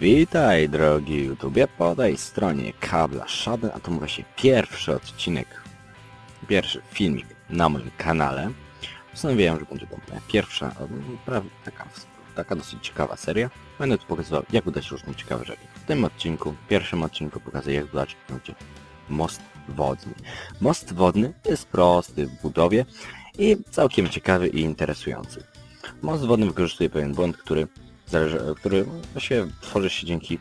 Witaj drogi YouTubie, po tej stronie kabla Shaden, a to mówię się pierwszy odcinek, pierwszy filmik na moim kanale. Postanowiłem, że będzie to moja pierwsza, taka, taka dosyć ciekawa seria. Będę tu pokazywał, jak budać różne ciekawe rzeczy. W tym odcinku, pierwszym odcinku pokazuję, jak będzie most wodny. Most wodny jest prosty w budowie i całkiem ciekawy i interesujący. Most wodny wykorzystuje pewien błąd, który zależy, który właściwie tworzy się dzięki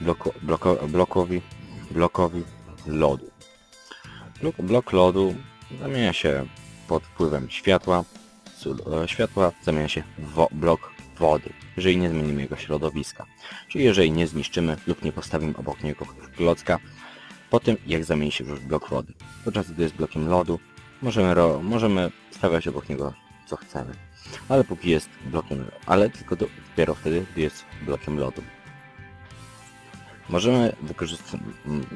bloku, bloko, blokowi, blokowi lodu. Blok, blok lodu zamienia się pod wpływem światła, e, światła zamienia się w blok wody, jeżeli nie zmienimy jego środowiska. Czyli jeżeli nie zniszczymy lub nie postawimy obok niego klocka, po tym jak zamieni się już blok wody. Podczas gdy jest blokiem lodu, możemy, możemy stawiać obok niego co chcemy ale póki jest blokiem, ale tylko do, dopiero wtedy, jest blokiem lodu. Możemy wykorzystać,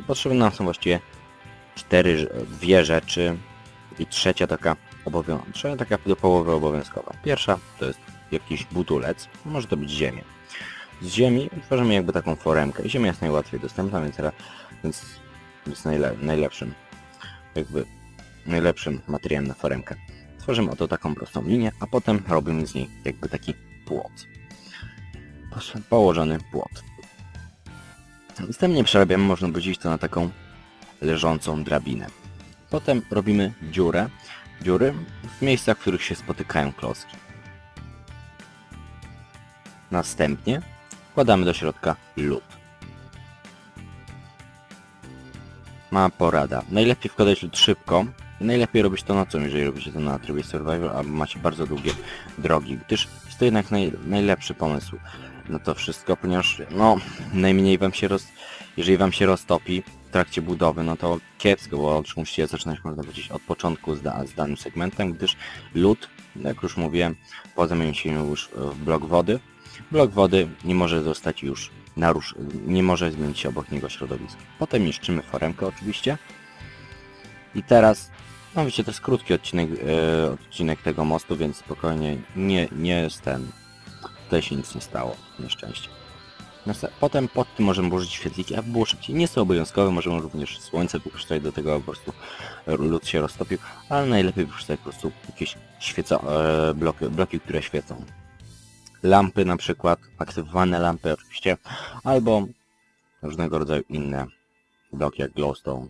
potrzebne nam są właściwie cztery, dwie rzeczy i trzecia taka obowiązkowa, taka do połowy obowiązkowa. Pierwsza to jest jakiś butulec, może to być ziemia. Z ziemi tworzymy jakby taką foremkę. Ziemia jest najłatwiej dostępna, więc, więc jest najle, najlepszym, jakby najlepszym materiałem na foremkę. Tworzymy oto taką prostą linię, a potem robimy z niej jakby taki płot. Położony płot. Następnie przerabiamy, można powiedzieć, to na taką leżącą drabinę. Potem robimy dziurę, dziury w miejscach, w których się spotykają klocki. Następnie wkładamy do środka lód. Ma porada. Najlepiej wkładać lód szybko, Najlepiej robić to nocą, jeżeli robicie to na trybie survival, albo macie bardzo długie drogi, gdyż jest to jednak naj, najlepszy pomysł na to wszystko, ponieważ no, najmniej wam się roz... jeżeli wam się roztopi w trakcie budowy, no to kiepsko, bo musicie zaczynać, można powiedzieć, od początku z, da, z danym segmentem, gdyż lód, jak już mówiłem, po zamienieniu już w blok wody, blok wody nie może zostać już narusz... nie może zmienić się obok niego środowisko. Potem niszczymy foremkę oczywiście, i teraz, no wiecie, to jest krótki odcinek, e, odcinek tego mostu, więc spokojnie, nie, nie jest ten, tutaj się nic nie stało, nieszczęście. Następ- Potem pod tym możemy włożyć świetliki, aby było szybciej. Nie są obowiązkowe, możemy również słońce wykorzystać do tego, po prostu lód się roztopił, ale najlepiej wykorzystać po prostu jakieś świeco, e, bloki, bloki, które świecą. Lampy na przykład, aktywowane lampy oczywiście, albo różnego rodzaju inne bloki jak glowstone.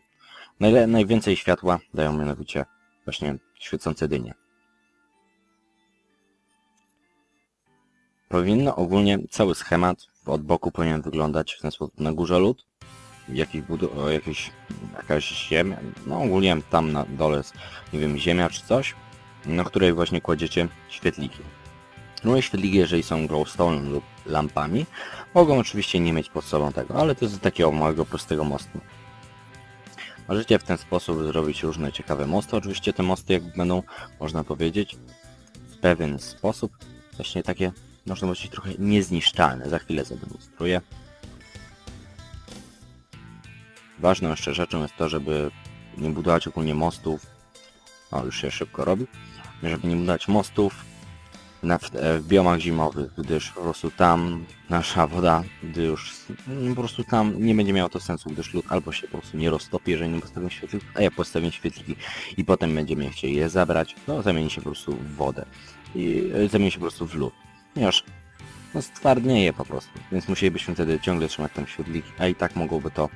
Najle najwięcej światła dają mianowicie właśnie świecące dynie. Powinno ogólnie cały schemat od boku powinien wyglądać w ten sposób. Na górze lód, jakiś budu jakiś, jakaś ziemia, no ogólnie tam na dole jest, nie wiem, ziemia czy coś, na której właśnie kładziecie świetliki. No świetliki, jeżeli są glowstone lub lampami, mogą oczywiście nie mieć pod sobą tego, ale to jest z takiego małego, prostego mostu. Możecie w ten sposób zrobić różne ciekawe mosty. Oczywiście te mosty jak będą, można powiedzieć, w pewien sposób właśnie takie, można powiedzieć, trochę niezniszczalne. Za chwilę zademonstruję. Ważną jeszcze rzeczą jest to, żeby nie budować ogólnie mostów, o już się szybko robi, żeby nie budować mostów na, w, e, w biomach zimowych, gdyż po prostu tam nasza woda, gdy już no, po prostu tam nie będzie miało to sensu, gdyż lód albo się po prostu nie roztopi, jeżeli nie postawimy świetliki, a ja postawię świetliki i potem będziemy chcieli je zabrać, no zamieni się po prostu w wodę i e, zamieni się po prostu w lód, ponieważ no stwardnieje po prostu, więc musielibyśmy wtedy ciągle trzymać tam świetliki, a i tak mogłoby to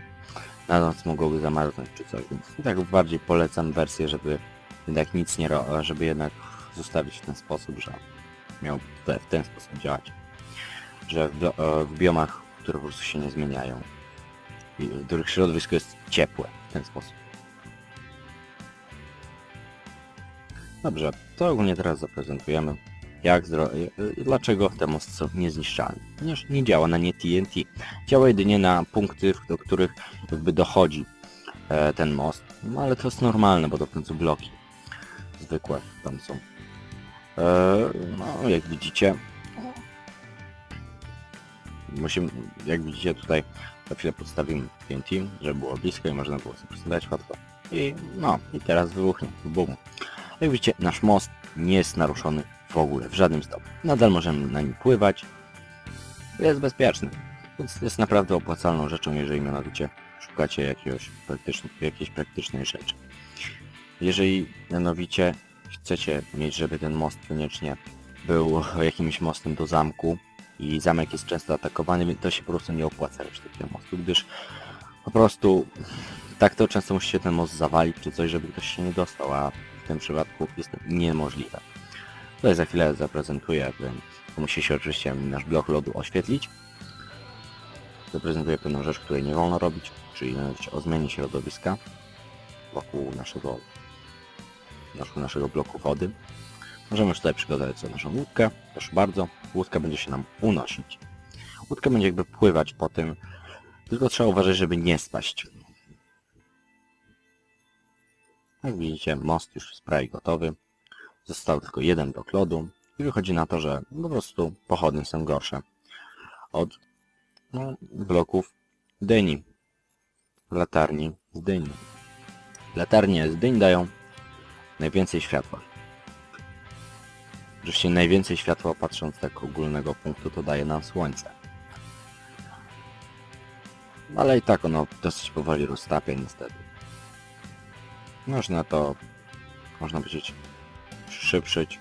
na noc mogłoby zamarznąć czy coś, więc i tak bardziej polecam wersję, żeby jednak nic nie ro... żeby jednak zostawić w ten sposób, że miał w ten sposób działać. Że w, e, w biomach, które po prostu się nie zmieniają, i w których środowisko jest ciepłe w ten sposób. Dobrze, to ogólnie teraz zaprezentujemy, jak e, dlaczego te mosty są niezniszczalne. Ponieważ nie działa na nie TNT. Działa jedynie na punkty, do których jakby dochodzi e, ten most. No ale to jest normalne, bo to w końcu bloki zwykłe tam są. E, No, jak widzicie, musimy, jak widzicie tutaj za chwilę podstawimy TNT, żeby było blisko i można było sobie przedstawiać łatwo. I no, i teraz wybuchnie, bum. Jak widzicie, nasz most nie jest naruszony w ogóle, w żadnym stopniu. Nadal możemy na nim pływać, jest bezpieczny. Więc jest naprawdę opłacalną rzeczą, jeżeli mianowicie szukacie jakiegoś praktyczne, jakiejś praktycznej rzeczy. Jeżeli mianowicie chcecie mieć, żeby ten most koniecznie był jakimś mostem do zamku i zamek jest często atakowany, więc to się po prostu nie opłaca robić takiego mostu, gdyż po prostu tak to często musicie ten most zawalić czy coś, żeby ktoś się nie dostał, a w tym przypadku jest to niemożliwe. Tutaj za chwilę zaprezentuję, więc musi się oczywiście nasz blok lodu oświetlić. Zaprezentuję pewną rzecz, której nie wolno robić, czyli o zmianie środowiska wokół naszego, wokół naszego bloku wody. Możemy już tutaj przygotować sobie naszą łódkę, proszę bardzo. Łódka będzie się nam unosić. Łódka będzie jakby pływać po tym, tylko trzeba uważać, żeby nie spaść. Jak widzicie, most już jest prawie gotowy. Został tylko jeden blok lodu i wychodzi na to, że po prostu pochodnie są gorsze od no, bloków dyni. Latarni z dyni. Latarnie z dyń dają najwięcej światła. Oczywiście najwięcej światła patrząc z tak ogólnego punktu to daje nam słońce. Ale i tak ono dosyć powoli roztapia niestety. Można to, można powiedzieć, przyszybszyć,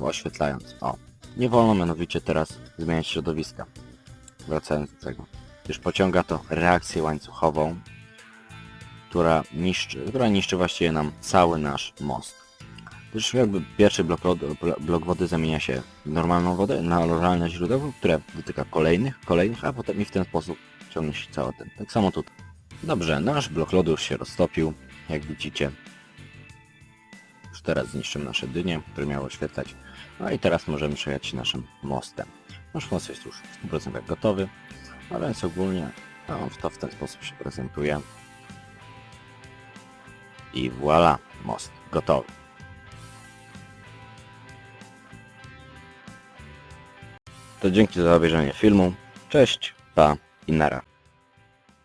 oświetlając. O, nie wolno mianowicie teraz zmieniać środowiska. Wracając do tego. Gdyż pociąga to reakcję łańcuchową, która niszczy, która niszczy właściwie nam cały nasz most. Gdyż jakby pierwszy blok, blok wody zamienia się w normalną wodę, na normalne źródeło, które dotyka kolejnych, kolejnych, a potem i w ten sposób ciągnie się cały ten. Tak samo tutaj. Dobrze, nasz blok lodu już się roztopił, jak widzicie. Już teraz zniszczymy nasze dynie, które miało oświetlać. No i teraz możemy przejechać naszym mostem. Nasz most jest już w 100% gotowy, a więc ogólnie no, to w ten sposób się prezentuje. I voilà, most gotowy. To dzięki za obejrzenie filmu. Cześć, pa i nara.